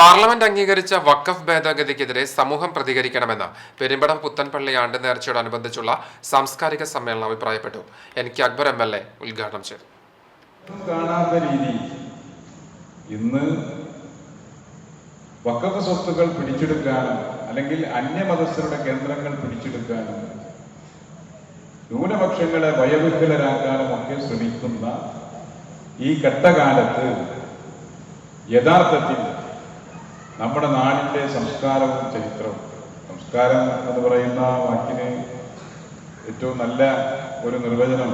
Parliament അംഗീകരിച്ച വഖഫ് ഭേദഗതിക്കെതിരെ സമൂഹം പ്രതികരിക്കണമെന്ന് പെരുമ്പടം പുത്തൻപള്ളി ആണ്ട് നേർച്ചയോടനുബന്ധിച്ചുള്ള സാംസ്കാരിക സമ്മേളനം അഭിപ്രായപ്പെട്ടു. N K Akbar M L A ഉദ്ഘാടനം ചെയ്തു. കാണാത്ത രീതി. ഇന്ന് വക്കഫ് സ്വത്തുക്കൾ പിടിച്ചെടുക്കാനും അല്ലെങ്കിൽ അന്യമതസ്ഥരുടെ കേന്ദ്രങ്ങൾ പിടിച്ചെടുക്കാനും ന്യൂനപക്ഷങ്ങളെ ഭയവിഹ്വലരാക്കാനും ഒക്കെ ശ്രമിക്കുന്ന ഈ ഘട്ടകാലത്ത് യഥാർത്ഥത്തിൽ നമ്മുടെ നാടിന്റെ സംസ്കാരവും ചരിത്രവും. സംസ്കാരം എന്ന് പറയുന്ന വാക്കിന് ഏറ്റവും നല്ല ഒരു നിർവചനം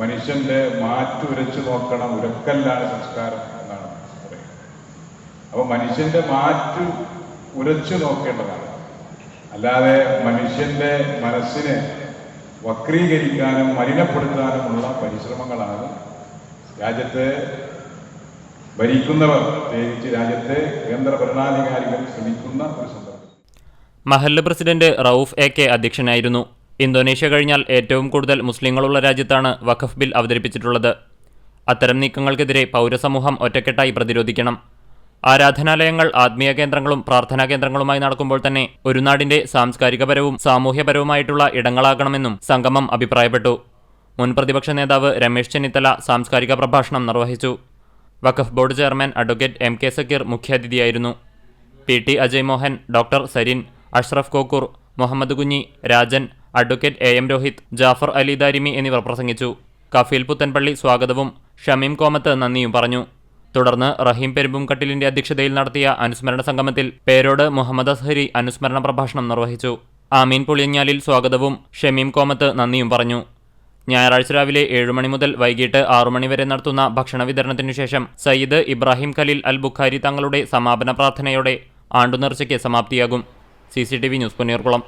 മനുഷ്യന്റെ മാറ്റു ഉരച്ചു നോക്കണം ഉരക്കല്ലാണ് സംസ്കാരം എന്നാണ് പറയുന്നത്. അപ്പൊ മനുഷ്യന്റെ മാറ്റു ഉരച്ചു നോക്കേണ്ടതാണ്. അല്ലാതെ മനുഷ്യന്റെ മനസ്സിനെ വക്രീകരിക്കാനും മലിനപ്പെടുത്താനുമുള്ള പരിശ്രമങ്ങളാണ് രാജ്യത്തെ ഭരിക്കുന്നവർ പ്രത്യേകിച്ച് രാജ്യത്തെ കേന്ദ്ര ഭരണാധികാരികൾ ശ്രമിക്കുന്ന ഒരു സന്ദർഭം മഹല്ല് പ്രസിഡന്റ് റൌഫ് എ കെ അധ്യക്ഷനായിരുന്നു. ഇന്തോനേഷ്യ കഴിഞ്ഞാൽ ഏറ്റവും കൂടുതൽ മുസ്ലിങ്ങളുള്ള രാജ്യത്താണ് വഖഫ് ബിൽ അവതരിപ്പിച്ചിട്ടുള്ളത്. അത്തരം നീക്കങ്ങൾക്കെതിരെ പൗരസമൂഹം ഒറ്റക്കെട്ടായി പ്രതിരോധിക്കണം. ആരാധനാലയങ്ങൾ ആത്മീയ കേന്ദ്രങ്ങളും പ്രാർത്ഥനാ കേന്ദ്രങ്ങളുമായി നടക്കുമ്പോൾ തന്നെ ഒരു നാടിന്റെ സാംസ്കാരികപരവും സാമൂഹ്യപരവുമായിട്ടുള്ള ഇടങ്ങളാകണമെന്നും സംഗമം അഭിപ്രായപ്പെട്ടു. മുൻ പ്രതിപക്ഷ നേതാവ് രമേശ് ചെന്നിത്തല സാംസ്കാരിക പ്രഭാഷണം നിർവഹിച്ചു. വഖഫ് board chairman advocate M K Zakir മുഖ്യാതിഥിയായിരുന്നു. P T Ajay Mohan doctor Sarin Ashraf Kokkur Muhammad Kunhi Rajan advocate A M Rohit Jafar Ali Darimi എന്നിവർ പ്രസംഗിച്ചു. കഫീൽ പുത്തൻപള്ളി സ്വാഗതവും ഷമീം കോമത്ത് നന്ദിയും പറഞ്ഞു. തുടർന്ന് റഹീം പെരുമ്പുംകട്ടിലിന്റെ അധ്യക്ഷതയിൽ നടത്തിയ അനുസ്മരണ സംഗമത്തിൽ പേരോട് മുഹമ്മദ് അസ്ഹരി അനുസ്മരണ പ്രഭാഷണം നിർവഹിച്ചു. ആമീൻ പുളിയഞ്ഞാലിൽ സ്വാഗതവും ഷമീം കോമത്ത് നന്ദിയും പറഞ്ഞു. ഞായറാഴ്ച രാവിലെ ഏഴ് മണി മുതൽ വൈകിട്ട് ആറു മണി വരെ നടത്തുന്ന ഭക്ഷണ വിതരണത്തിനു ശേഷം സയ്യിദ് ഇബ്രാഹിം ഖലീൽ അൽ ബുഖാരി തങ്ങളുടെ സമാപന പ്രാർത്ഥനയോടെ ആണ്ടുനേർച്ചയ്ക്ക് സമാപ്തിയാകും. C C T V news Ponniyarkulam